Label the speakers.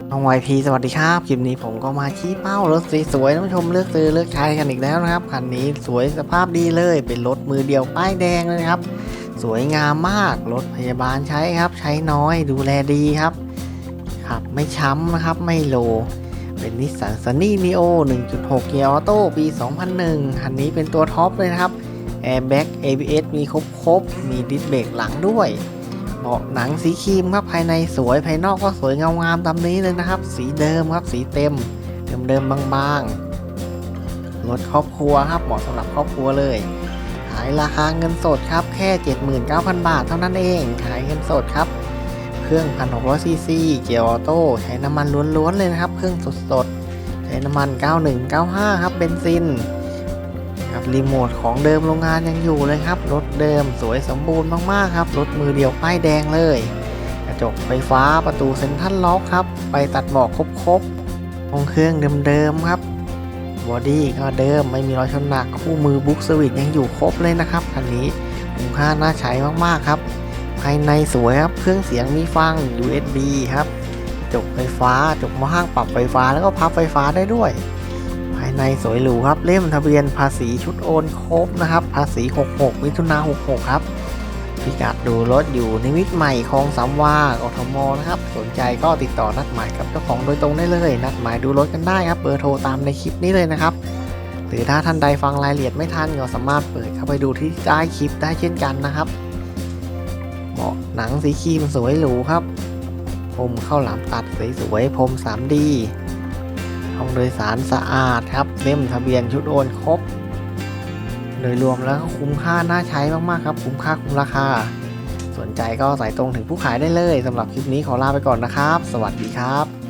Speaker 1: น้องวายพีสวัสดีครับคลิปนี้ผมก็มาชี้เป้ารถสวยๆท่านผู้ชมเลือกซื้อเลือกใช้กันอีกแล้วนะครับคันนี้สวยสภาพดีเลย เป็นรถมือเดียวป้ายแดงเลยครับ สวยงามมากรถพยาบาลใช้ครับ ใช้น้อยดูแลดีครับขับไม่ช้ำนะครับไม่โล เป็นนิสสันซันนี่นีโอ1.6เกียร์ออโต้ปี 2001 คันนี้เป็นตัวท็อปเลยนะครับแอร์แบ็ก ABS มีครบๆมีดิสเบรกหลังด้วย เบาะหนังสีครีมครับภายในสวยภายนอกก็สวยเงางามตามนี้เลยนะครับ สีเดิมครับสีเต็มเดิมเดิมๆบางๆรถครอบครัวครับเหมาะสำหรับครอบครัวเลยขายราคาเงินสดครับแค่ 79,000 บาทเท่านั้นเองขายเงินสดครับ เครื่อง 1,600ซีซีเกียร์ออโต้ใช้น้ำมันล้วนๆเลยนะครับ เครื่องสดๆใช้น้ำมัน 9195 ครับเบนซิน ครับรีโมทของเดิมโรงงานยังอยู่เลยครับ รถเดิมสวยสมบูรณ์มากๆครับ รถมือเดียวป้ายแดงเลย กระจกไฟฟ้าประตูเซ็นทรัลล็อกครับ ไปตัดหมอกครบๆห้องเครื่องเดิมๆครับบอดี้ก็เดิมไม่มีรอยชนหนักคู่มือบุ๊กสวิตยังอยู่ครบเลยนะครับคันนี้คุ้มค่าน่าใช้มากๆครับ ภายในสวยครับ เครื่องเสียงมีฟัง USB ครับ จกไฟฟ้า จกมอห้างปรับไฟฟ้าแล้วก็พับไฟฟ้าได้ด้วย ในสวยหรูครับเล่มทะเบียนภาษีชุดโอนครบนะครับ ภาษี 66 มิถุนา66 ครับ พิกัดดูรถอยู่นิมิตใหม่คลองสามวากทมนะครับ สนใจก็ติดต่อนัดหมายกับเจ้าของโดยตรงได้เลย นัดหมายดูรถกันได้ครับเบอร์โทรตามในคลิปนี้เลยนะครับ หรือถ้าท่านใดฟังรายละเอียดไม่ทันก็สามารถเปิดเข้าไปดูที่ใต้คลิปได้เช่นกันนะครับเบาะหนังสีครีมสวยหรูครับพรมเข้าวหลามตัดสวยๆพรม 3D ห้องโดยสารสะอาดครับเล่มทะเบียนชุดโอนครบ โดยรวมแล้วก็คุ้มค่าน่าใช้มากๆครับ คุ้มค่าคุ้มราคา สนใจก็สายตรงถึงผู้ขายได้เลยสำหรับคลิปนี้ขอลาไปก่อนนะครับ สวัสดีครับ